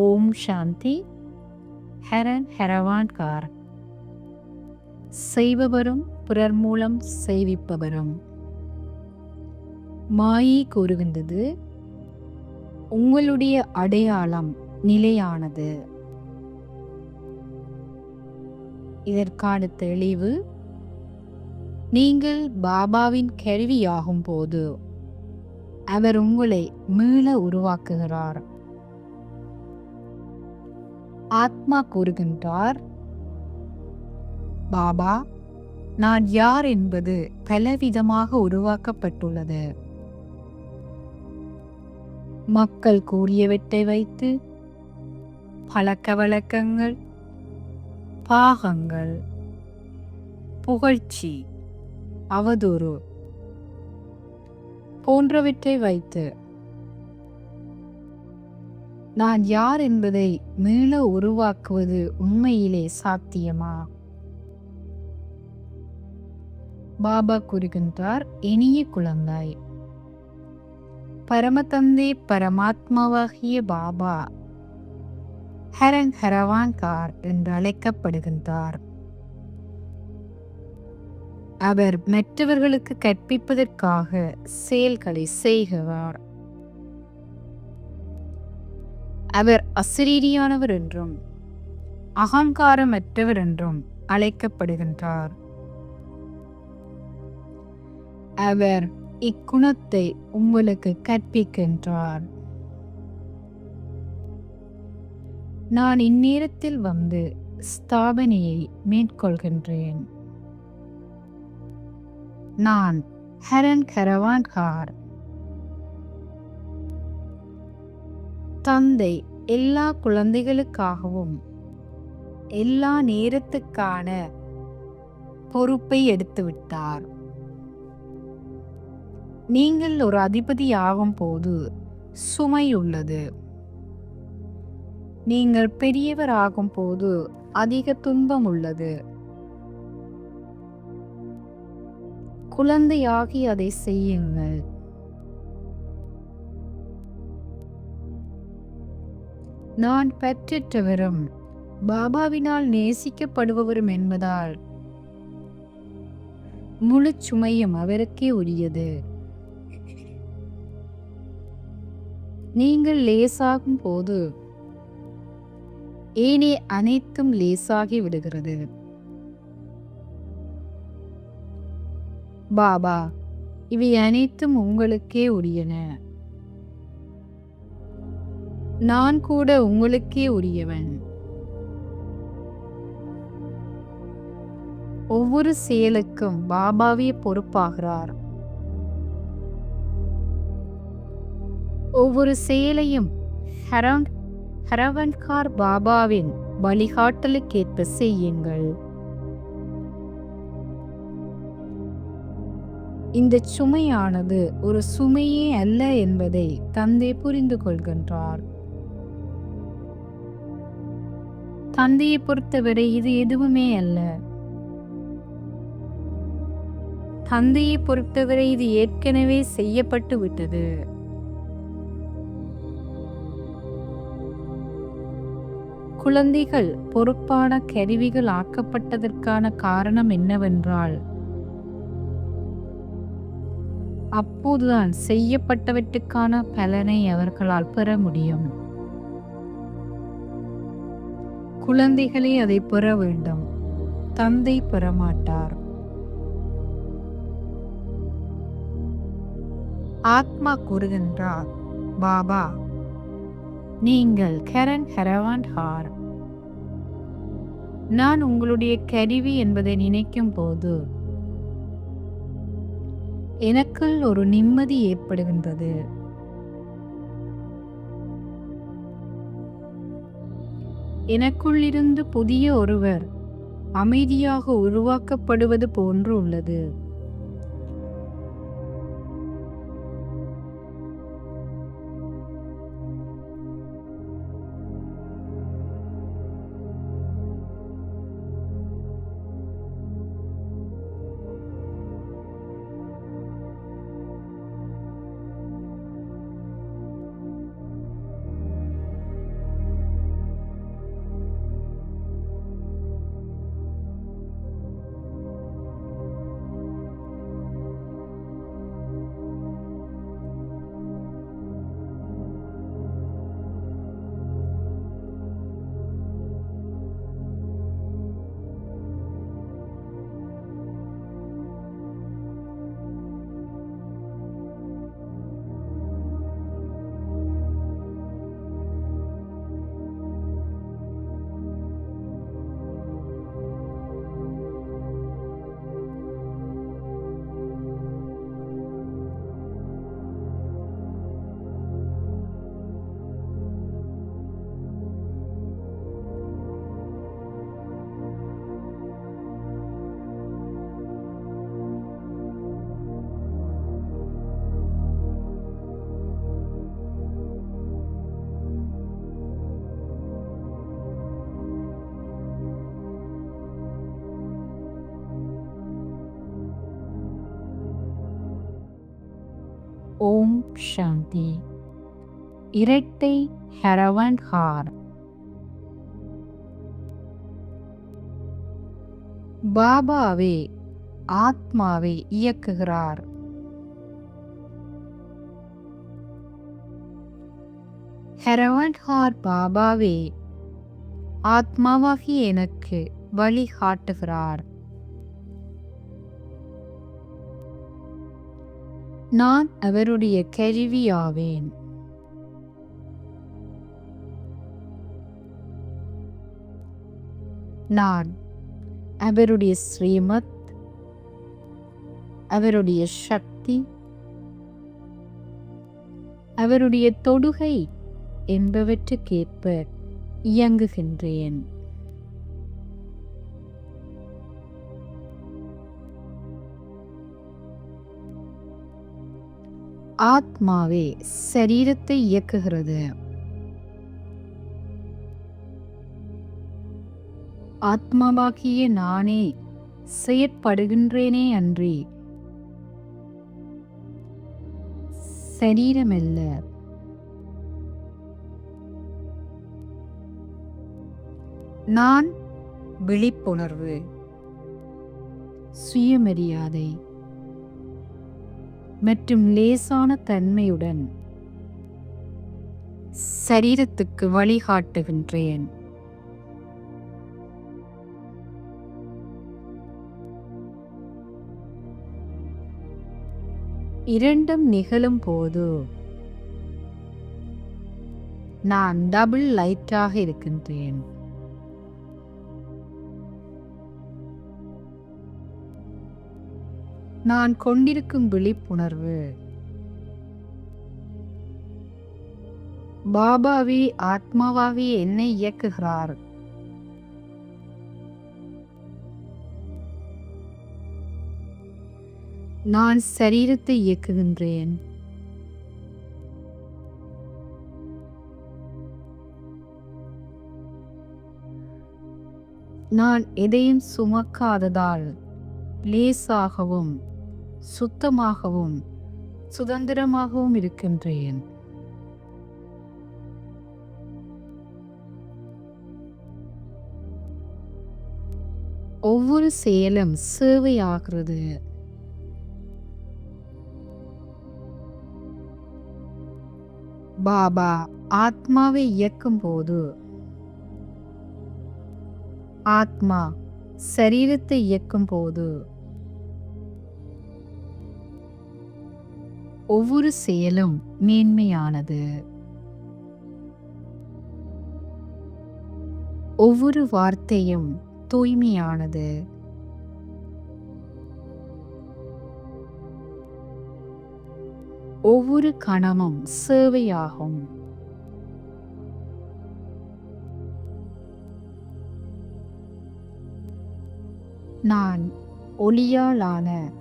ஓம் சாந்தி. Heron ஹெரவான்கார். செய்பவரும் பிறர் மூலம் செய்விப்பவரும் மாயி கூறுகின்றது உங்களுடைய அடையாளம் நிலையானது. இதற்கான தெளிவு நீங்கள் பாபாவின் கருவியாகும் போது அவர் உங்களை மீள உருவாக்குகிறார். ஆத்மா கூறுகின்றார் பாபா நான் யார் என்பது பலவிதமாக உருவாக்கப்பட்டுள்ளது. மக்கள் கூறியவற்றை வைத்து பழக்க வழக்கங்கள் பாகங்கள் புகழ்ச்சி அவதூறு போன்றவற்றை வைத்து நான் யார் என்பதை மீள உருவாக்குவது உண்மையிலே சாத்தியமா? பாபா கூறுகின்றார் இனிய குழந்தாய். பரமதந்தை பரமாத்மாவாகிய பாபா ஹரன் ஹரவான்கார் என்று அழைக்கப்படுகின்றார். அவர் மற்றவர்களுக்கு கற்பிப்பதற்காக செயல்களை செய்கிறார் அவர் அசிரீரியானவர் என்றும் அகங்காரமற்றவர் என்றும் அழைக்கப்படுகின்றார். அவர் இக்குணத்தை உங்களுக்கு கற்பிக்கின்றார். நான் இந்நேரத்தில் வந்து ஸ்தாபனையை மேற்கொள்கின்றேன். நான் ஹரன் கரவான்கார். தந்தை எல்லா குழந்தைகளுக்காகவும் எல்லா நேரத்துக்கான பொறுப்பை எடுத்துவிட்டார் நீங்கள் ஒரு அதிபதி ஆகும் போது சுமை உள்ளது. நீங்கள் பெரியவர் ஆகும் போது அதிக துன்பம் உள்ளது. குழந்தையாகி அதை செய்யுங்கள். நான் பெற்றவரும் பாபாவினால் நேசிக்கப்படுபவரும் என்பதால் முழு சுமையும் அவருக்கே உரியது. நீங்கள் லேசாகும் போது ஏனே அனைத்தும் லேசாகி விடுகிறது. பாபா இவை அனைத்தும் உங்களுக்கே உரியன. நான் கூட உங்களுக்கே உரியவன். ஒவ்வொரு செயலுக்கும் பாபாவே பொறுப்பாகிறார். ஒவ்வொரு செயலையும் ஹரங் ஹரவன்கார் பாபாவின் வழிகாட்டலுக்கேற்ப செய்யுங்கள். இந்த சுமையானது ஒரு சுமையே அல்ல என்பதை தந்தை புரிந்து கொள்கின்றார். தந்தையை பொறுத்தவரை இது எதுவுமே அல்ல. தந்தையை பொறுத்தவரை இது ஏற்கனவே செய்யப்பட்டு விட்டது. குழந்தைகள் பொறுப்பான கருவிகள் ஆக்கப்பட்டதற்கான காரணம் என்னவென்றால் அப்போதுதான் செய்யப்பட்டவற்றுக்கான பலனை அவர்களால் பெற முடியும். குழந்தைகளே அதை பெற வேண்டும். தந்தை பெறமாட்டார். ஆத்மா கூறுகின்றார் பாபா நீங்கள் கரண் ஹரவான் ஹார். நான் உங்களுடைய கருவி என்பதை நினைக்கும் போது எனக்குள் ஒரு நிம்மதி ஏற்படுகின்றது. எனக்குள்ளிருந்து புதிய ஒருவர் அமைதியாக உருவாக்கப்படுவது போன்று உள்ளது. ஓம் சாந்தி. இரட்டை ஹரவன் ஹார். பாபாவே ஆத்மாவை இயக்குகிறார். ஹெரவன்ஹார் பாபாவே ஆத்மாவாகி எனக்கு வழிகாட்டுகிறார். நான் அவருடைய கருவியாவேன். நான் அவருடைய ஸ்ரீமத் அவருடைய சக்தி அவருடைய தொடுகை என்பவற்றுக்கேற்ப இயங்குகின்றேன். ஆத்மாவே சரீரத்தை இயக்குகிறது. ஆத்மாவாகிய நானே செயற்படுகின்றேனே அன்றி. சரீரமல்ல. நான் விழிப்புணர்வு. சுயமரியாதை. மற்றும் லேசான தன்மையுடன் சரீரத்துக்கு வழிகாட்டுகின்றேன். இரண்டும் நிகழும் போது நான் டபுள் லைட்டாக இருக்கின்றேன். நான் கொண்டிருக்கும் விழிப்புணர்வு. பாபாவே ஆத்மாவாவே என்னை இயக்குகிறார். நான் சரீரத்தை இயக்குகின்றேன். நான் எதையும் சுமக்காததால் லேசாகவும் சுத்தமாகவும் சுதந்திரமாகவும் இருக்கின்றேன். ஒவ்வொரு செயலும் சேவையாகிறது. பாபா ஆத்மாவை இயக்கும் போது ஆத்மா சரீரத்தை இயக்கும் போது ஒவ்வொரு செயலும் மேன்மையானது. ஒவ்வொரு வார்த்தையும் தூய்மையானது. ஒவ்வொரு கணமும் சேவையாகும். நான் ஒளியாலான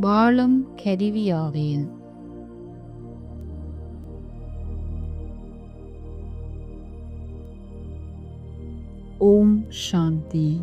வாழும் கருவியாவேன். ஓம் சாந்தி.